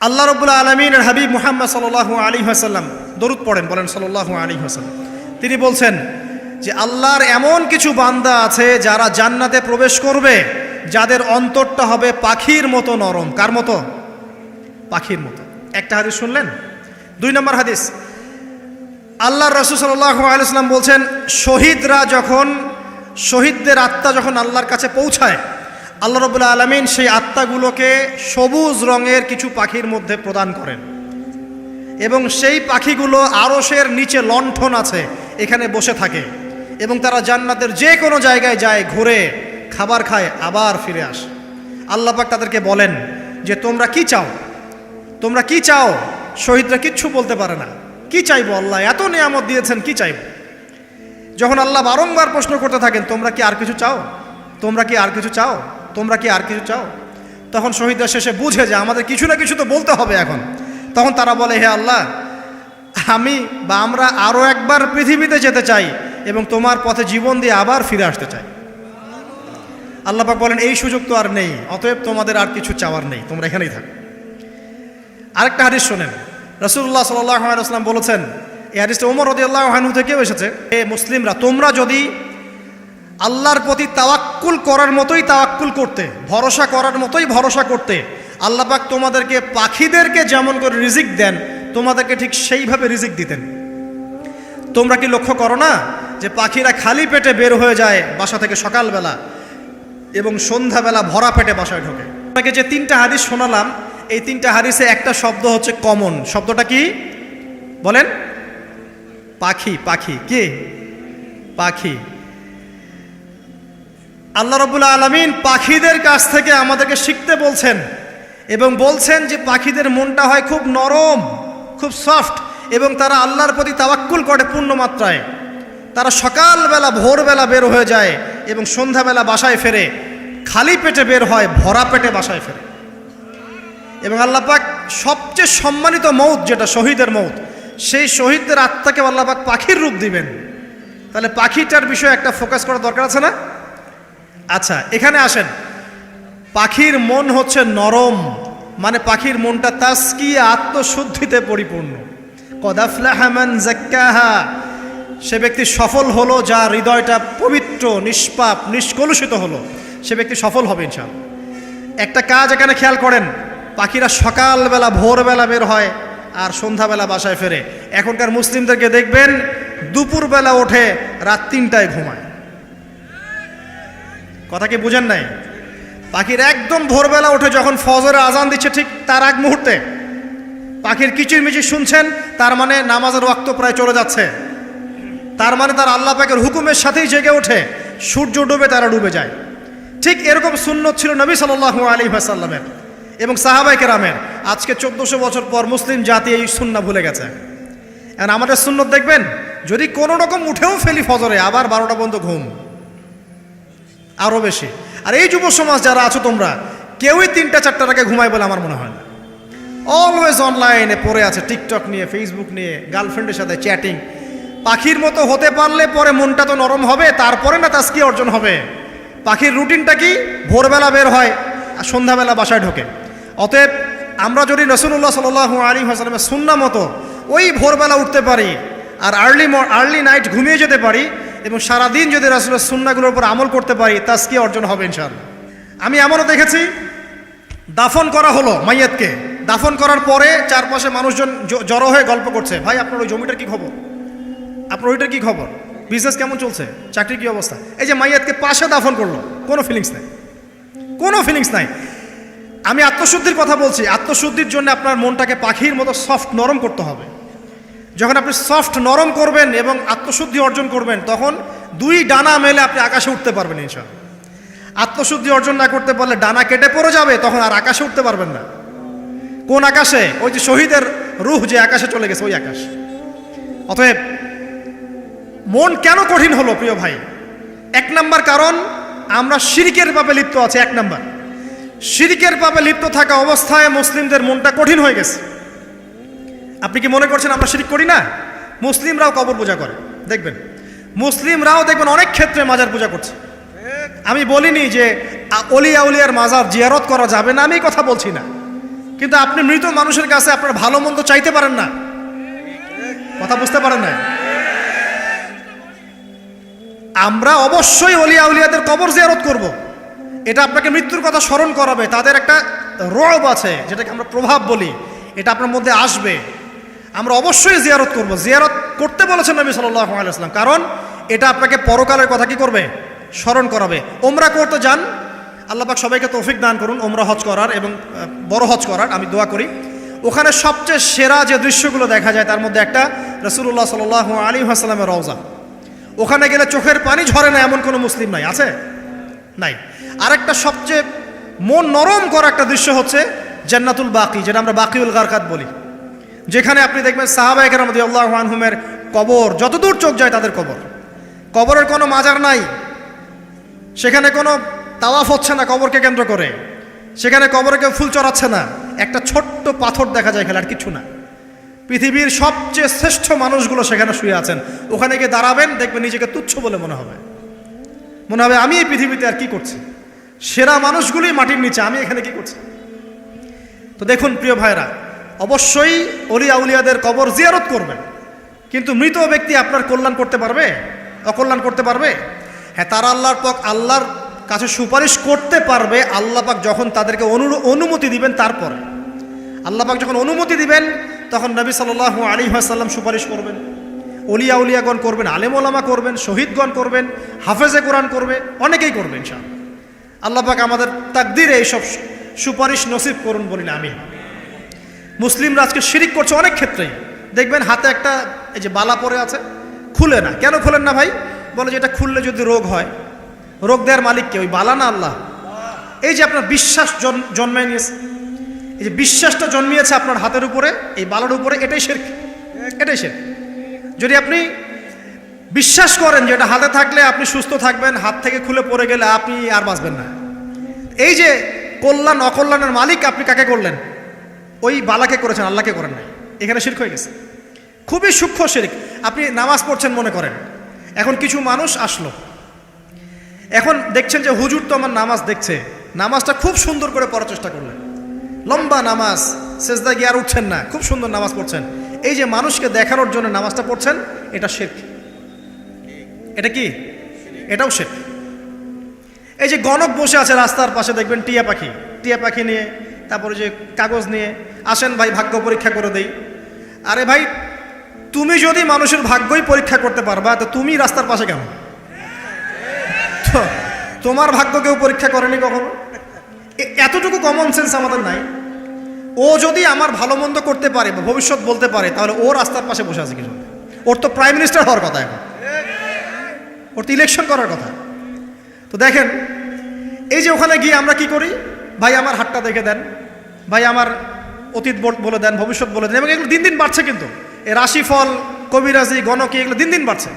আল্লাহ রবুল্লা আলমিনের হাবিব মুহাম্মদ সাল্লাহ আলী হাসাল্লাম দরুদ পড়েন, বলেন সাল্লাহ আলী হাসাল্লাম তিনি বলছেন যে, আল্লাহর এমন কিছু বান্দা আছে যারা জান্নাতে প্রবেশ করবে, যাদের অন্তরটা হবে পাখির মতো নরম। কার মতো? পাখির মতো। একটা হাদিস শুনলেন? দুই নম্বর হাদিস। আল্লাহ রসুল সাল্লাহ আলাইসাল্লাম বলছেন, শহীদরা যখন, শহীদদের আত্মা যখন আল্লাহর কাছে পৌঁছায় আল্লাহ রবুল্লা আলমিন সেই আত্মাগুলোকে সবুজ রঙের কিছু পাখির মধ্যে প্রদান করেন। এবং সেই পাখিগুলো আরসের নিচে লণ্ঠন আছে, এখানে বসে থাকে। এবং তারা জান্নাতের যে কোনো জায়গায় যায়, ঘুরে, খাবার খায়, আবার ফিরে আসে। আল্লাহ পাক তাদেরকে বলেন যে, তোমরা কি চাও? তোমরা কি চাও? শহীদরা কিচ্ছু বলতে পারে না। কি চাইব আল্লাহ? এত নিয়ামত দিয়েছেন, কি চাইব? যখন আল্লাহ বারংবার প্রশ্ন করতে থাকেন, তোমরা কি আর কিছু চাও? তোমরা কি আর কিছু চাও? তোমরা কি আর কিছু চাও? তখন শহীদরা শেষে বুঝে যে আমাদের কিছু না কিছু তো বলতে হবে এখন। তখন তারা বলে, হে আল্লাহ, আমি বা আমরা আরও একবার পৃথিবীতে যেতে চাই এবং তোমার পথে জীবন দিয়ে আবার ফিরে আসতে চাই। আল্লাপাক বলেন, এই সুযোগ তো আর নেই, অতএব তোমাদের আর কিছু চাওয়ার নেই, তোমরা এখানেই থাকো। আরেকটা হাদিস শোনেন। রসুল্লাহ সাল্লাম বলেছেন, এই হাদিসটা ওমর রদি আল্লাহ হানু থেকেও এসেছে এ মুসলিমরা, তোমরা যদি আল্লাহর প্রতি তাওয়াক্কুল করার মতোই তাওয়াক্কুল করতে, ভরসা করার মতোই ভরসা করতে। আল্লাপাক তোমাদেরকে, পাখিদেরকে যেমন করে রিজিক দেন, তোমাদেরকে ঠিক সেইভাবে রিজিক দিতেন। তোমরা কি লক্ষ্য করো না যে পাখিরা খালি পেটে বের হয়ে যায় বাসা থেকে সকালবেলা এবং সন্ধ্যাবেলা ভরা পেটে বাসায় ঢোকে? আপনাকে যে তিনটা হাদিস শোনালাম, এই তিনটা হাদিসে একটা শব্দ হচ্ছে কমন। শব্দটা কি? বলেন। পাখি পাখি। কে? পাখি। আল্লাহ রবুল্লা আলমিন পাখিদের কাছ থেকে আমাদেরকে শিখতে বলছেন এবং বলছেন যে পাখিদের মনটা হয় খুব নরম, খুব সফট এবং তারা আল্লাহর প্রতি তাওয়াক্কুল করে পূর্ণ মাত্রায়। তারা সকালবেলা, ভোরবেলা বের হয়ে যায় এবং সন্ধ্যাবেলা বাসায় ফেরে। খালি পেটে বের হয়, ভরা পেটে বাসায় ফেরে। এবং আল্লাপাক সবচেয়ে সম্মানিত মৌত যেটা শহীদের মৌত, সেই শহীদদের আত্মাকে আল্লাপাক পাখির রূপ দিবেন। তাহলে পাখিটার বিষয়ে একটা ফোকাস করার দরকার আছে না? আচ্ছা এখানে আসেন। পাখির মন হচ্ছে নরম মানে পাখির মনটা তাস্কি আত্মশুদ্ধিতে পরিপূর্ণ। কদাফলাহামান জাক্কাহা সে ব্যক্তি সফল হলো যা হৃদয়টা পবিত্র, নিষ্পাপ, নিষ্কলুষিত হলো, সে ব্যক্তি সফল হবে ইনশাল একটা কাজ এখানে খেয়াল করেন, পাখিরা সকালবেলা, ভোরবেলা বের হয় আর সন্ধ্যাবেলা বাসায় ফেরে। এখনকার মুসলিমদেরকে দেখবেন, দুপুরবেলা ওঠে, রাত তিনটায় ঘুমায়। কথা কি বুঝেন নাই। পাখির একদম ভোরবেলা উঠে যখন ফজরে আজান দিচ্ছে ঠিক তার এক মুহূর্তে পাখির কিচির মিচির শুনছেন, তার মানে নামাজের রক্ত প্রায় চলে যাচ্ছে। তার মানে তার আল্লাহ পাকের হুকুমের সাথেই জেগে ওঠে, সূর্য ডুবে তারা ডুবে যায়। ঠিক এরকম সুন্নত ছিল নবী সাল্লু আলী ভাসাল্লামের এবং সাহাবাই কেরামের। আজকে চোদ্দশো বছর পর মুসলিম জাতি এই সুন্না ভুলে গেছে। এখন আমাদের সুন্নত দেখবেন, যদি কোনো রকম উঠেও ফেলি ফজরে, আবার বারোটা পর্যন্ত ঘুম। আরও বেশি। আর এই যুব সমাজ যারা আছো তোমরা, কেউই তিনটা চারটার আগে ঘুমায় বলে আমার মনে হয় না। অলওয়েজ অনলাইনে পড়ে আছে টিকটক নিয়ে ফেসবুক নিয়ে গার্লফ্রেন্ডের সাথে চ্যাটিং পাখির মতো হতে পারলে পরে মনটা তো নরম হবে, তারপরে না তাস্কি অর্জন হবে। পাখির রুটিনটা কি? ভোরবেলা বের হয় আর সন্ধ্যাবেলা বাসায় ঢোকে। অতএব আমরা যদি রসুল্লাহ সাল আলী হাসলামের সুন্না মতো ওই ভোরবেলা উঠতে পারি আর আর্লি আর্লি নাইট ঘুমিয়ে যেতে পারি এবং সারাদিন যদি রাসুলের সুন্নাগুলোর উপর আমল করতে পারি তাস্কি অর্জন হবে ইনশাল আমি এমনও দেখেছি, দাফন করা হলো মাইয়াতকে। দাফন করার পরে চারপাশে মানুষজন জড়ো হয়ে গল্প করছে, ভাই, আপনার ওই জমিটার কি খবর? আপনার ওইটার কি খবর? বিজনেস কেমন চলছে? চাকরির কি অবস্থা? এই যে মাইয়াতকে পাশে দাফন করল, কোনো ফিলিংস নাই। কোনো ফিলিংস নাই। আমি আত্মশুদ্ধির কথা বলছি, আত্মশুদ্ধির জন্য আপনার মনটাকে পাখির মতো সফট নরম করতে হবে। যখন আপনি সফট নরম করবেন এবং আত্মশুদ্ধি অর্জন করবেন, তখন দুই ডানা মেলে আপনি আকাশে উঠতে পারবেন ইনশাল আত্মশুদ্ধি অর্জন না করতে পারলে ডানা কেটে পড়ে যাবে, তখন আর আকাশে উঠতে পারবেন না। কোন আকাশে? ওই যে শহীদের রুহ যে আকাশে চলে গেছে, ওই আকাশ। অতএব মন কেন কঠিন হলো, প্রিয় ভাই? এক নাম্বার কারণ, আমরা শিরিকের পাপে লিপ্ত আছে, এক নাম্বার। শিরিকের পাপে লিপ্ত থাকা অবস্থায় মুসলিমদের মনটা কঠিন হয়ে গেছে। আপনি কি মনে করছেন আমরা শিরিক করি না? মুসলিমরাও কবর পূজা করে। দেখবেন, মুসলিমরাও দেখবেন অনেক ক্ষেত্রে মাজার পূজা করছে। আমি বলিনি যে অলিয়া উলিয়ার মাজার জিয়ারত করা যাবে না, আমি কথা বলছি না। কিন্তু আপনি মৃত মানুষের কাছে আপনার ভালো মন্দ চাইতে পারেন না। কথা বুঝতে পারেন না আমরা অবশ্যই অলিয়া উলিয়াদের কবর জিয়ারত করব। এটা আপনাকে মৃত্যুর কথা স্মরণ করাবে। তাদের একটা রব আছে, যেটাকে আমরা প্রভাব বলি। এটা আপনার মধ্যে আসবে। আমরা অবশ্যই জিয়ারত করব। জিয়ারত করতে বলেছেন নবী সাল্লাহ আলাইসলাম কারণ এটা আপনাকে পরকালের কথা কি করবে? স্মরণ করাবে। ওমরা করতে যান আল্লাপাক সবাইকে তৌফিক দান করুন ওমরা হজ করার এবং বড় হজ করার, আমি দোয়া করি। ওখানে সবচেয়ে সেরা যে দৃশ্যগুলো দেখা যায়, তার মধ্যে একটা রসুল্লাহ সাল আলী হাসলামের রওজা। ওখানে গেলে চোখের পানি ঝরে না, এমন কোনো মুসলিম নাই। আছে? নাই। আরেকটা সবচেয়ে মন নরম করা একটা দৃশ্য হচ্ছে জান্নাতুল বাকি, যেটা আমরা বাকিউল গারকাত বলি। যেখানে আপনি দেখবেন সাহাবাহিকের মধ্যে আল্লাহ আনহুমের কবর, যতদূর চোখ যায় তাদের কবর। কবরের কোনো মাজার নাই। সেখানে কোনো তাওয়াফ হচ্ছে না কবরকে কেন্দ্র করে। সেখানে কবরে কেউ ফুল চড়াচ্ছে না। একটা ছোট্ট পাথর দেখা যায় খেলার কিছু না। পৃথিবীর সবচেয়ে শ্রেষ্ঠ মানুষগুলো সেখানে শুয়ে আছেন। ওখানে গিয়ে দাঁড়াবেন, দেখবেন নিজেকে তুচ্ছ বলে মনে হবে। মনে হবে, আমি এই পৃথিবীতে আর কি করছি? সেরা মানুষগুলোই মাটির নিচে, আমি এখানে কি করছি? তো দেখুন, প্রিয় ভাইরা অবশ্যই অলি আউলিয়াদের কবর জিয়ারত করবেন। কিন্তু মৃত ব্যক্তি আপনার কল্যাণ করতে পারবে? অকল্যাণ করতে পারবে? হ্যাঁ তারা আল্লাহর পক আল্লাহর কাছে সুপারিশ করতে পারবে, আল্লাহ পাক যখন তাদেরকে অনু- অনুমতি দিবেন তারপরে। আল্লাহ পাক যখন অনুমতি দিবেন, তখন নবী সাল্লাহ আলী সাল্লাম সুপারিশ করবেন। অলিয়া উলিয়াগণ করবেন, আলেম ওলামা করবেন, শহীদগণ করবেন, হাফেজে কোরআন করবে, অনেকেই করবেন আল্লাহ পাক আমাদের তাকদিরে এইসব সুপারিশ নসিব করুন বলি না আমি মুসলিমরা আজকে শিরিক করছে অনেক ক্ষেত্রেই। দেখবেন হাতে একটা এই যে বালা পরে আছে, খুলে না। কেন খুলেন না ভাই? বলে যে এটা খুললে যদি রোগ হয়। রোগ দেওয়ার মালিককে ওই বালা না আল্লাহ? এই যে আপনার বিশ্বাস জন- জন্মায় নিয়েছে। এই যে বিশ্বাসটা জন্মিয়েছে আপনার হাতের উপরে, এই বালার উপরে, এটাই শেরক। এটাই শেরক। যদি আপনি বিশ্বাস করেন যে এটা হাতে থাকলে আপনি সুস্থ থাকবেন, হাত থেকে খুলে পড়ে গেলে আপনি আর বাঁচবেন না। এই যে কল্যাণ, অকল্যাণের মালিক আপনি কাকে করলেন? ওই বালাকে করেছেন, আল্লাহকে করেন নাই। এখানে শির্ক হয়ে গেছে। খুবই সূক্ষ্ম শিরিক। আপনি নামাজ পড়ছেন মনে করেন। এখন কিছু মানুষ আসলো। এখন দেখছেন যে হুজুর তো আমার নামাজ দেখছে। নামাজটা খুব সুন্দর করে পড়ার চেষ্টা করলেন। লম্বা নামাজ সেজদা গিয়ে আর উঠছেন না। খুব সুন্দর নামাজ পড়ছেন। এই যে মানুষকে দেখানোর জন্য নামাজটা পড়ছেন, এটা শেখ এটা কি? এটাও শেখ এই যে গণক বসে আছে রাস্তার পাশে, দেখবেন টিয়া পাখি। টিয়া পাখি নিয়ে তারপরে যে কাগজ নিয়ে, আসেন ভাই, ভাগ্য পরীক্ষা করে দেই। আরে ভাই, তুমি যদি মানুষের ভাগ্যই পরীক্ষা করতে পারবা, তো তুমি রাস্তার পাশে কেন? তোমার ভাগ্য কেউ পরীক্ষা করেনি কখনো? এতটুকু কমন সেন্স আমাদের নাই। ও যদি আমার ভালো মন্দ করতে পারে, বা ভবিষ্যৎ বলতে পারে, তাহলে ও রাস্তার পাশে বসে আছে কিছু ওর তো প্রাইম মিনিস্টার হওয়ার কথা এখন। ওর তো ইলেকশন করার কথা। তো দেখেন, এই যে ওখানে গিয়ে আমরা কি করি? ভাই, আমার হাতটা দেখে দেন। ভাই, আমার অতীত বল- দেন, ভবিষ্যৎ বলে দেন, এবং এগুলো দিন দিন বাড়ছে কিন্তু। এই রাশিফল, কবিরাজি, গণকি, এগুলো দিন দিন বাড়ছে।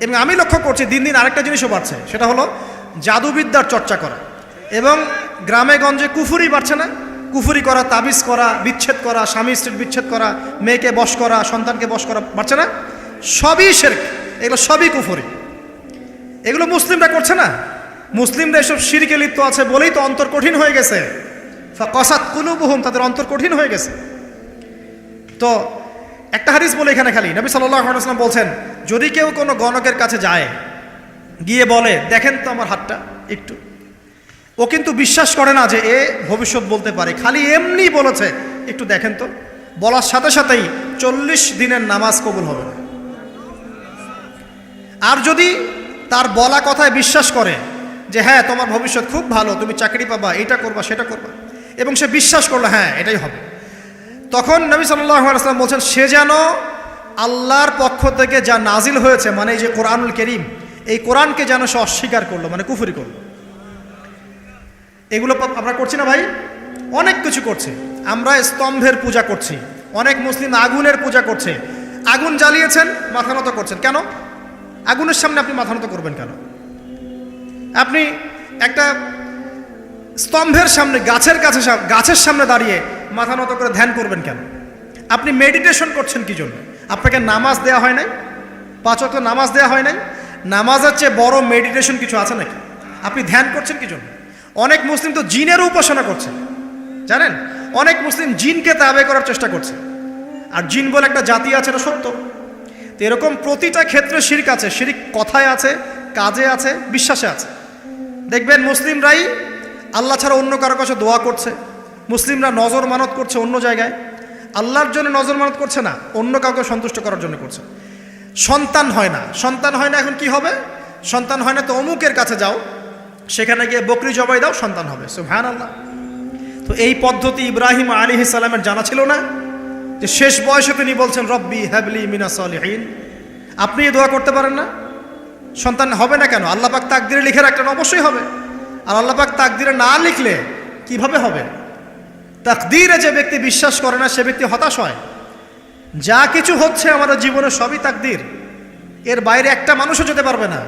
এবং আমি লক্ষ্য করছি দিন দিন আরেকটা জিনিসও বাড়ছে, সেটা হলো জাদুবিদ্যার চর্চা করা। এবং গ্রামে গঞ্জে কুফুরি বাড়ছে না। কুফুরি করা, তাবিজ করা, বিচ্ছেদ করা, স্বামী স্ত্রীর বিচ্ছেদ করা, মেয়েকে বশ করা, সন্তানকে বশ করা বাড়ছে না। সবই শেরক, এগুলো সবই কুফুরি। এগুলো মুসলিমরা করছে না। মুসলিমরা এসব সিরিকে লিপ্ত আছে বলেই তো অন্তর কঠিন হয়ে গেছে। কসাত কুলুবহুম, তাদের অন্তর কঠিন হয়ে গেছে। তো একটা হাদিস বলে এখানে খালি। নবী আলাইসাল্লাম বলছেন, যদি কেউ কোনো গণকের কাছে যায়, গিয়ে বলে, দেখেন তো আমার হাতটা একটু। ও কিন্তু বিশ্বাস করে না যে এ ভবিষ্যৎ বলতে পারে। খালি এমনি বলেছে, একটু দেখেন তো। বলার সাথে সাথেই চল্লিশ দিনের নামাজ কবুল হবে। আর যদি তার বলা কথায় বিশ্বাস করে যে হ্যাঁ তোমার ভবিষ্যৎ খুব ভালো, তুমি চাকরি পাবা, এটা করবা, সেটা করবা। এবং সে বিশ্বাস করল হ্যাঁ এটাই হবে। তখন নবী সাল্লাম বলছেন, সে যেন আল্লাহর পক্ষ থেকে যা নাজিল হয়েছে মানে এই যে কোরআনুল করিম, এই কোরআনকে যেন সে অস্বীকার করল মানে কুফুরি করল। এগুলো আমরা করছি না ভাই? অনেক কিছু করছে। আমরা স্তম্ভের পূজা করছি, অনেক মুসলিম আগুনের পূজা করছে। আগুন জ্বালিয়েছেন, মাথা নত করছেন। কেন? আগুনের সামনে আপনি মাথা নত করবেন কেন? আপনি একটা স্তম্ভের সামনে, গাছের কাছে গাছের সামনে দাঁড়িয়ে মাথা নত করে ধ্যান করবেন কেন? আপনি মেডিটেশন করছেন কি জন্য? আপনাকে নামাজ দেওয়া হয় নাই? পাঁচ ওয়াক্ত নামাজ দেওয়া হয় নাই? নামাজের চেয়ে বড় মেডিটেশন কিছু আছে নাকি? আপনি ধ্যান করছেন কি জন্য? অনেক মুসলিম তো জিনেরও উপাসনা করছে। জানেন? অনেক মুসলিম জিনকে তাবে করার চেষ্টা করছে। আর জিন বলে একটা জাতি আছে, এটা সত্য। তো এরকম প্রতিটা ক্ষেত্রে শিরিক আছে। শিরিক কথায় আছে, কাজে আছে, বিশ্বাসে আছে। দেখবেন মুসলিমরাই আল্লাহ ছাড়া অন্য কারও কাছে দোয়া করছে। মুসলিমরা নজর মানত করছে অন্য জায়গায়। আল্লাহর জন্য নজর মানত করছে না, অন্য কাউকে সন্তুষ্ট করার জন্য করছে। সন্তান হয় না। সন্তান হয় না এখন কি হবে? সন্তান হয় না তো অমুকের কাছে যাও, সেখানে গিয়ে বকরি জবাই দাও, সন্তান হবে। সো ভ্যান আল্লাহ তো এই পদ্ধতি ইব্রাহিম আলী সালামের জানা ছিল না। যে শেষ বয়সে তিনি বলছেন, রব্বি হ্যাবলি মিনা আপনি দোয়া করতে পারেন না? সন্তান হবে না কেন? আল্লাহ পাক তাকদিরে লিখে রাখলেন, অবশ্যই হবে। আর আল্লাহ পাক তাকদিরে না লিখলে কীভাবে হবে? তাকদিরে যে ব্যক্তি বিশ্বাস করে না, সে ব্যক্তি হতাশ হয়। যা কিছু হচ্ছে আমাদের জীবনে সবই তাকদির। এর বাইরে একটা মানুষও যেতে পারবে না।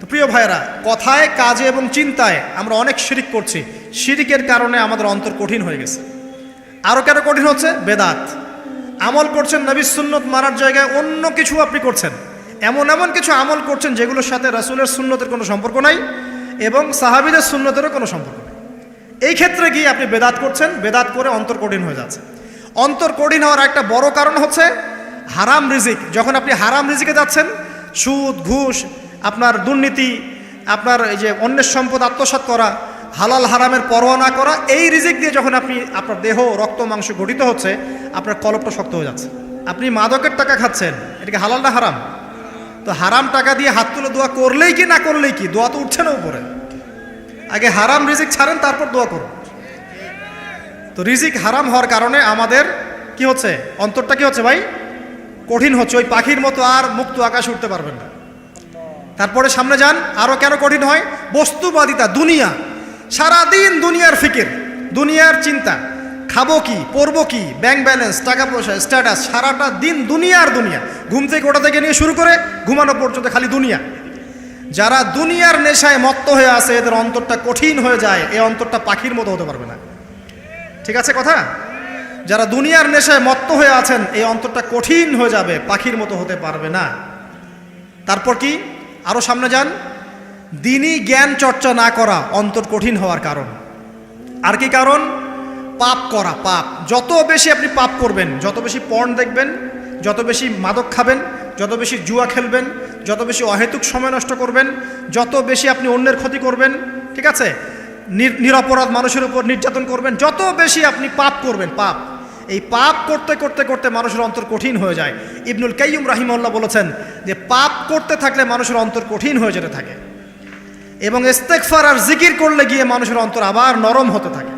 তো প্রিয় ভাইরা কথায়, কাজে এবং চিন্তায় আমরা অনেক শিরিক করছি। শিরিকের কারণে আমাদের অন্তর কঠিন হয়ে গেছে। আরও কেন কঠিন হচ্ছে? বেদাত। আমল করছেন নবী সুন্নত মারার জায়গায় অন্য কিছু আপনি করছেন। এমন এমন কিছু আমল করছেন যেগুলোর সাথে রাসুলের সুন্নতের কোনো সম্পর্ক নাই এবং সাহাবিদের সুন্নতেরও কোনো সম্পর্ক নেই। এই ক্ষেত্রে গিয়ে আপনি বেদাত করছেন, বেদাত করে অন্তর কঠিন হয়ে যাচ্ছে। অন্তর কঠিন হওয়ার একটা বড় কারণ হচ্ছে হারাম রিজিক। যখন আপনি হারাম রিজিকে যাচ্ছেন, সুদ, ঘুষ, আপনার দুর্নীতি, আপনার এই যে অন্যের সম্পদ আত্মসাৎ করা, হালাল হারামের পরোয়া না করা, এই রিজিক দিয়ে যখন আপনি, আপনার দেহ, রক্ত, মাংস গঠিত হচ্ছে, আপনার কলপটা শক্ত হয়ে যাচ্ছে। আপনি মাদকের টাকা খাচ্ছেন, এটাকে হালাল না হারাম? তো হারাম টাকা দিয়ে হাত তুলে দোয়া করলেই কি, না করলেই কি? দোয়া তো উঠছে না উপরে। আগে হারাম রিজিক ছাড়েন, তারপর দোয়া করুন। তো রিজিক হারাম হওয়ার কারণে আমাদের কি হচ্ছে? অন্তরটা কি হচ্ছে ভাই? কঠিন হচ্ছে। ওই পাখির মতো আর মুক্ত আকাশে উঠতে পারবেন না। তারপরে সামনে যান আরও কেন কঠিন হয়? বস্তুবাদিতা, দুনিয়া। সারাদিন দুনিয়ার ফিকির, দুনিয়ার চিন্তা। খাব কি, পরবো কি ব্যাংক ব্যালেন্স টাকা পয়সা স্ট্যাটাস সারাটা দিন দুনিয়ার দুনিয়া। ঘুম থেকে ওটা থেকে নিয়ে শুরু করে ঘুমানো পর্যন্ত খালি দুনিয়া। যারা দুনিয়ার নেশায় মত্ত হয়ে আছে, এদের অন্তরটা কঠিন হয়ে যায় এই অন্তরটা পাখির মতো হতে পারবে না। ঠিক আছে কথা? যারা দুনিয়ার নেশায় মত্ত হয়ে আছেন এই অন্তরটা কঠিন হয়ে যাবে, পাখির মতো হতে পারবে না। তারপর কি? আরও সামনে যান। দিনই জ্ঞান চর্চা না করা অন্তর কঠিন হওয়ার কারণ। আর কি কারণ? পাপ করা, পাপ। যত বেশি আপনি পাপ করবেন, যত বেশি পর্ন দেখবেন, যত বেশি মাদক খাবেন, যত বেশি জুয়া খেলবেন, যত বেশি অহেতুক সময় নষ্ট করবেন, যত বেশি আপনি অন্যের ক্ষতি করবেন, ঠিক আছে? নির- নিরপরাধ মানুষের উপর নির্যাতন করবেন, যত বেশি আপনি পাপ করবেন, পাপ। এই পাপ করতে করতে করতে মানুষের অন্তর কঠিন হয়ে যায়। ইবনুল কাইয়ুম রাহিমউল্লাহ বলেছেন যে, পাপ করতে থাকলে মানুষের অন্তর কঠিন হয়ে যেতে থাকে এবং ইস্তেকফার আর জিকির করলে গিয়ে মানুষের অন্তর আবার নরম হতে থাকে।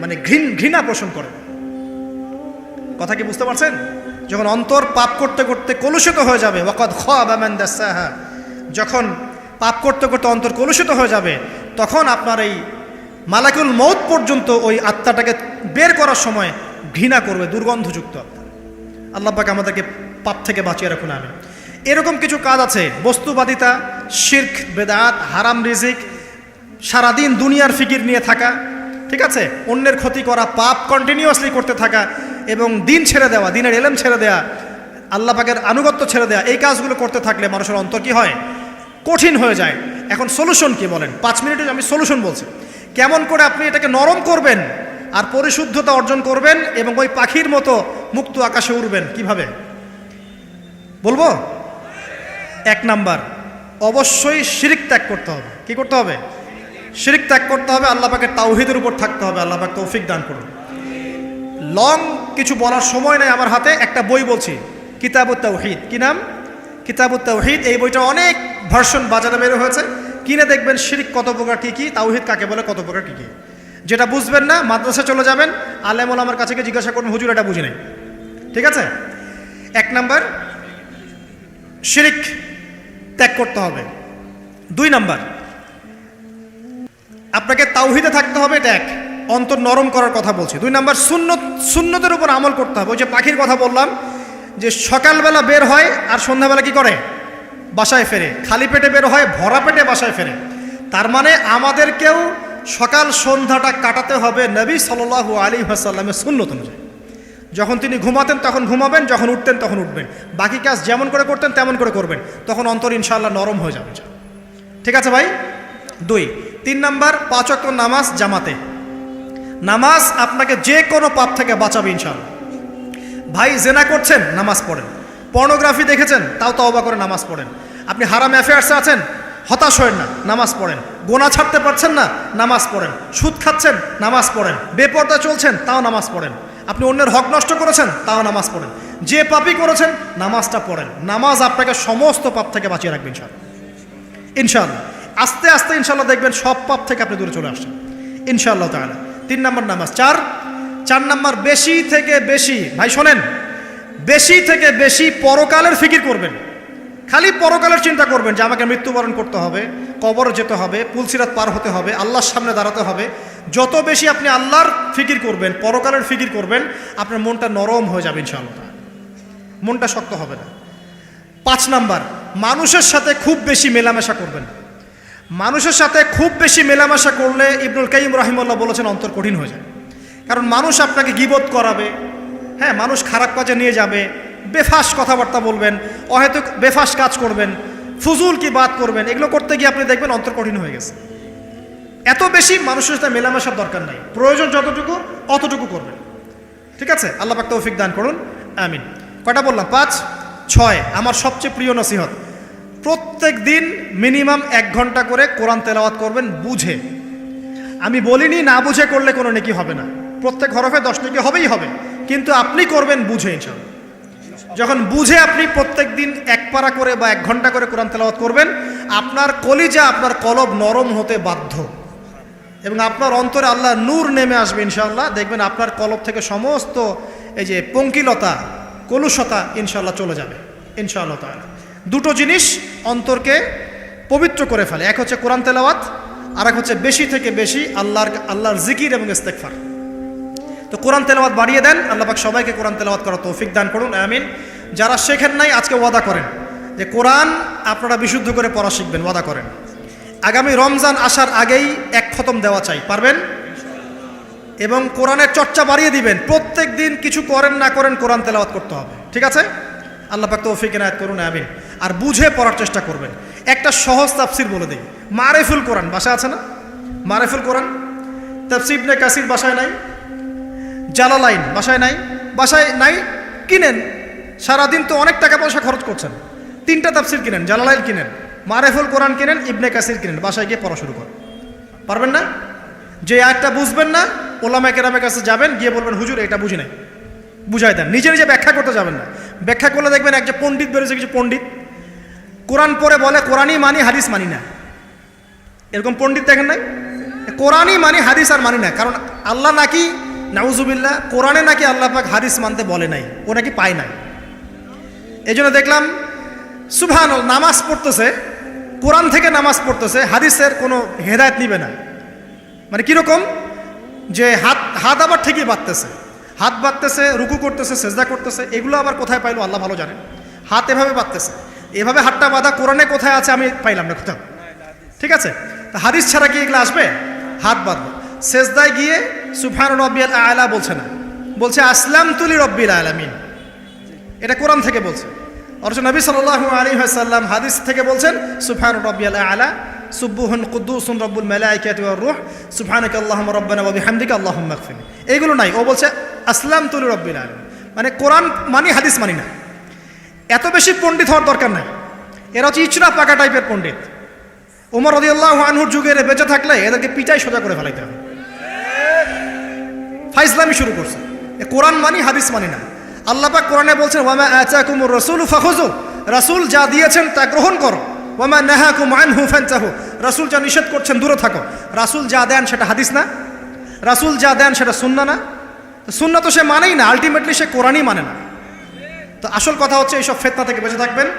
মানে ঘৃণ, ঘৃণা পোষণ করে। কথা কি বুঝতে পারছেন? যখন অন্তর পাপ করতে করতে কলুষিত হয়ে যাবে, ওয়াকদ খাহা যখন পাপ করতে করতে অন্তর কলুষিত হয়ে যাবে, তখন আপনার এই মালাকুল মৌত পর্যন্ত ওই আত্মাটাকে বের করার সময় ঘৃণা করবে, দুর্গন্ধযুক্ত আত্মা। আল্লাহ আমাদেরকে পাপ থেকে বাঁচিয়ে রাখুন আমি এরকম কিছু কাজ আছে, বস্তুবাদিতা, শির্ক, বেদাত, হারাম রিজিক, সারাদিন দুনিয়ার ফিকির নিয়ে থাকা ঠিক আছে? অন্যের ক্ষতি করা পাপ কন্টিনিউয়াসলি করতে থাকা এবং দিন ছেড়ে দেওয়া, দিনের এলেম ছেড়ে দেওয়া আল্লাহ পাকের আনুগত্য ছেড়ে দেওয়া এই কাজগুলো করতে থাকলে মানুষের অন্তর কি হয়? কঠিন হয়ে যায়। এখন সলিউশন কি বলেন? পাঁচ মিনিটে আমি সলিউশন বলছি। কেমন করে আপনি এটাকে নরম করবেন আর পরিশুদ্ধতা অর্জন করবেন এবং ওই পাখির মতো মুক্ত আকাশে উড়বেন? কীভাবে? বলব? এক নাম্বার, অবশ্যই শিরিক ত্যাগ করতে হবে। কি করতে হবে? শিরিক ত্যাগ করতে হবে, আল্লাহ পাকের তাওহিদের উপর থাকতে হবে, আল্লাহ পাক তৌফিক দান করুন। লং কিছু বলার সময় নেই আমার হাতে, একটা বই বলছি, কিতাবুত তাওহিদ। কি নাম? কিতাবুত তাওহিদ, এই বইটা অনেক ভার্সন বাজারে বের হয়েছে। কিনে দেখবেন শিরিক কত প্রকার কী কী, তাওহিদ কাকে বলে, কত প্রকার কী কী। যেটা বুঝবেন না মাদ্রাসা চলে যাবেন, আলেমল আমার কাছে গিয়ে জিজ্ঞাসা করুন, হুজুর, এটা বুঝি নাই? ঠিক আছে? এক নাম্বার, শিরিক ত্যাগ করতে হবে। দুই নাম্বার আপনাকে তাওহিদে থাকতে হবে, এটা এক। অন্তর নরম করার কথা বলছি। দুই নাম্বার, সুন্নত, সুন্নতের উপর আমল করতে হবে। ওই যে পাখির কথা বললাম, যে সকালবেলা বের হয় আর সন্ধ্যাবেলা কি করে? বাসায় ফেরে। খালি পেটে বের হয়, ভরা পেটে বাসায় ফেরে। তার মানে আমাদেরকেও সকাল সন্ধ্যাটা কাটাতে হবে নবী সাল্লাল্লাহু আলী হাসাল্লামের সুন্নত অনুযায়ী। যখন তিনি ঘুমাতেন, তখন ঘুমাবেন, যখন উঠতেন, তখন উঠবেন। বাকি কাজ যেমন করে করতেন, তেমন করে করবেন। তখন অন্তর ইনশাআল্লাহ নরম হয়ে যাবে ঠিক আছে ভাই? দুই তিন নাম্বার, পাঁচ অক্ট নামাজ জামাতে। নামাজ আপনাকে যে কোনো পাপ থেকে বাঁচাবে ইনশাআল্লাহ। ভাই, জেনা করছেন, নামাজ পড়েন। পর্নোগ্রাফি দেখেছেন, তাও তো তওবা করে নামাজ পড়েন। আপনি হারাম অ্যাফেয়ার্সে আছেন, হতাশ হয়েন না, নামাজ পড়েন। গোনা ছাড়তে পারছেন না, নামাজ পড়েন। সুদ খাচ্ছেন, নামাজ পড়েন। বেপর্দা চলছেন, তাও নামাজ পড়েন। আপনি অন্যের হক নষ্ট করেছেন, তাও নামাজ পড়েন। যে পাপই করেছেন, নামাজটা পড়েন। নামাজ আপনাকে সমস্ত পাপ থেকে বাঁচিয়ে রাখবেন ইনশাআল্লাহ। ইনশাআল্লাহ। আস্তে আস্তে ইনশাল্লাহ দেখবেন সব পাপ থেকে আপনি দূরে চলে আসছেন। ইনশাআল্লাহ তাহলে তিন নম্বর নামাজ। চার চার নম্বর বেশি থেকে বেশি, ভাই শোনেন, বেশি থেকে বেশি পরকালের ফিকির করবেন। খালি পরকালের চিন্তা করবেন যে আমাকে মৃত্যুবরণ করতে হবে, কবর যেতে হবে, পুলসিরাত পার হতে হবে, আল্লাহর সামনে দাঁড়াতে হবে। যত বেশি আপনি আল্লাহর ফিকির করবেন, পরকালের ফিকির করবেন, আপনার মনটা নরম হয়ে যাবে ইনশাআল্লাহ মনটা শক্ত হবে না। পাঁচ নাম্বার, মানুষের সাথে খুব বেশি মেলামেশা করবেন। মানুষের সাথে খুব বেশি মেলামেশা করলে ইবনুল কাইম রহিমুল্লাহ বলেছেন অন্তর কঠিন হয়ে যায়। কারণ মানুষ আপনাকে গিবোধ করাবে হ্যাঁ মানুষ খারাপ কাজে নিয়ে যাবে, বেফাস কথাবার্তা বলবেন, অহেতুক বেফাস কাজ করবেন, ফুজুল কি বাদ করবেন, এগুলো করতে গিয়ে আপনি দেখবেন অন্তর কঠিন হয়ে গেছে। এত বেশি মানুষের সাথে মেলামেশার দরকার নাই। প্রয়োজন যতটুকু, অতটুকু করবেন। ঠিক আছে? আল্লাহ পাক তৌফিক দান করুন। আমিন। কয়টা বললাম? পাঁচ, ছয়, আমার সবচেয়ে প্রিয় নসিহত। প্রত্যেক দিন মিনিমাম এক ঘণ্টা করে কোরআন তেলাওয়াত করবেন, বুঝে। আমি বলিনি না বুঝে করলে কোনো নেকি হবে না। প্রত্যেক হরফে দশ নেকি হবেই হবে, কিন্তু আপনি করবেন বুঝে ইনশাল্লাহ যখন বুঝে আপনি প্রত্যেক দিন এক পারা করে বা এক ঘণ্টা করে কোরআন তেলাওয়াত করবেন, আপনার কলিজা, আপনার কলব নরম হতে বাধ্য। এবং আপনার অন্তরে আল্লাহ নূর নেমে আসবে ইনশাআল্লাহ। দেখবেন আপনার কলব থেকে সমস্ত এই যে পঙ্কিলতা, কলুষতা ইনশাআল্লাহ চলে যাবে, ইনশাআল্লাহ তাআলা। দুটো জিনিস অন্তরকে পবিত্র করে ফেলে। এক হচ্ছে কোরআন তেলাওয়াত, আর এক হচ্ছে বেশি থেকে বেশি আল্লাহর আল্লাহর জিকির এবং ইস্তেকফার তো কোরআন তেলাওয়াত বাড়িয়ে দেন, আল্লাহ পাক সবাইকে কোরআন তেলাওয়াত করার তৌফিক দান করুন, আমিন। যারা শেখেন নাই, আজকে ওয়াদা করেন যে কোরআন আপনারা বিশুদ্ধ করে পড়া শিখবেন, ওয়াদা করেন। আগামী রমজান আসার আগেই এক খতম দেওয়া চাই, পারবেন? এবং কোরআনের চর্চা বাড়িয়ে দিবেন, প্রত্যেক দিন কিছু করেন না করেন কোরআন তেলাওয়াত করতে হবে, ঠিক আছে? আল্লাহ পাক তৌফিক এনায়ত করুন, আমিন। আর বুঝে পড়ার চেষ্টা করবেন। একটা সহজ তাফসির বলে দিই। মারেফুল কোরআন, বাসায় আছে না? মারেফুল কোরআন? তাফসির নে কাসির বাসায় নাই? জালালাইন, বাসায় নাই? বাসায় নাই? কিনেন। সারাদিন তো অনেক টাকা পয়সা খরচ করছেন। তিনটা তাফসির কিনেন জালালাইন কিনেন, মারেফুল কোরআন কিনেন, ইবনে কাসির কিনেন, বাসায় গিয়ে পড়া শুরু করেন। পারবেন না? যে আয়টা বুঝবেন না ওলামা কেরামের কাছে যাবেন, গিয়ে বলবেন, হুজুর, এটা বুঝি নাই। বুঝাই দেন। নিজে নিজে ব্যাখ্যা করতে যাবেন না। ব্যাখ্যা করলে দেখবেন একজন পণ্ডিত বেরোছে কিছু পণ্ডিত। কোরআন পরে বলে, কোরআনই মানি, হাদিস মানি না। এরকম পণ্ডিত দেখেন নাই? কোরআনই মানি, হাদিস আর মানি না। কারণ আল্লাহ নাকি, নাউজুবিল্লাহ, কোরআনে নাকি আল্লাহ পাক হাদিস মানতে বলে নাই। ও নাকি পায় নাই। এই জন্য দেখলাম সুভান নামাজ পড়তেছে, কোরআন থেকে নামাজ পড়তেছে, হাদিসের কোনো হেদায়ত নিবে না। মানে কীরকম? যে হাত হাত আবার ঠিকই বাঁধতেছে। হাত বাঁধতেছে রুকু করতেছে, সেজদা করতেছে, এগুলো আবার কোথায় পাইলো? আল্লাহ ভালো জানেন। হাত এভাবে বাঁধতেছে এভাবে হাতটা বাঁধা কোরআনে কোথায় আছে আমি পাইলাম না কোথাও। ঠিক আছে? হাদিস ছাড়া কি এগুলো আসবে? হাত বাঁধবো সেজদায় গিয়ে সুফান রব্বিয়াল আয়লা বলছে না। বলছে আসলাম তুলি রব্বিল আলামিন। এটা কোরআন থেকে বলছে। অথচ নবী সাল্লাল্লাহু আলাইহি ওয়াসাল্লাম হাদিস থেকে বলছেন, সুবহান রাব্বিয়াল আলা সুব্বুহুন কুদ্দুসুন রব্বুল মালাইকাতি ওয়ার রূহ সুবহানাকা আল্লাহুম্মা রাব্বানা ওয়া বিহামদিকা আল্লাহুম্মা এইগুলো নাই। ও বলছে আসলাম তুলি রব্বিল আলামিন। মানে কোরআন মানি, হাদিস মানি না। এত বেশি পণ্ডিত হওয়ার দরকার নাই। এরা হচ্ছে ইচড়া পাকা টাইপের পণ্ডিত। ওমর রাদিয়াল্লাহু আনহুর যুগে এরা বেঁচে থাকলে এদেরকে পিটাই সোজা করে ফেলাইতে হবে। ফাইজলামি শুরু করছে। কোরআন মানি, হাদিস মানি না। আল্লাহ পাক কোরআনে বলছেন ওয়ামা আচাকুমুর রাসূল ফাখুযু। রাসূল যা দিয়েছেন তা গ্রহণ করো। ওয়ামা নাহাকুম আনহু ফান্তাহু। রাসূল যা নিষেধ করছেন, দূরে থাকো। রাসূল যা দেন সেটা হাদিস না। রাসূল যা দেন সেটা সুন্নাহ না। শূন্য তো সে মানেই না আলটিমেটলি সে কোরআনই মানে না। তো আসল কথা হচ্ছে এইসব ফেতনা থেকে বেঁচে থাকবেন।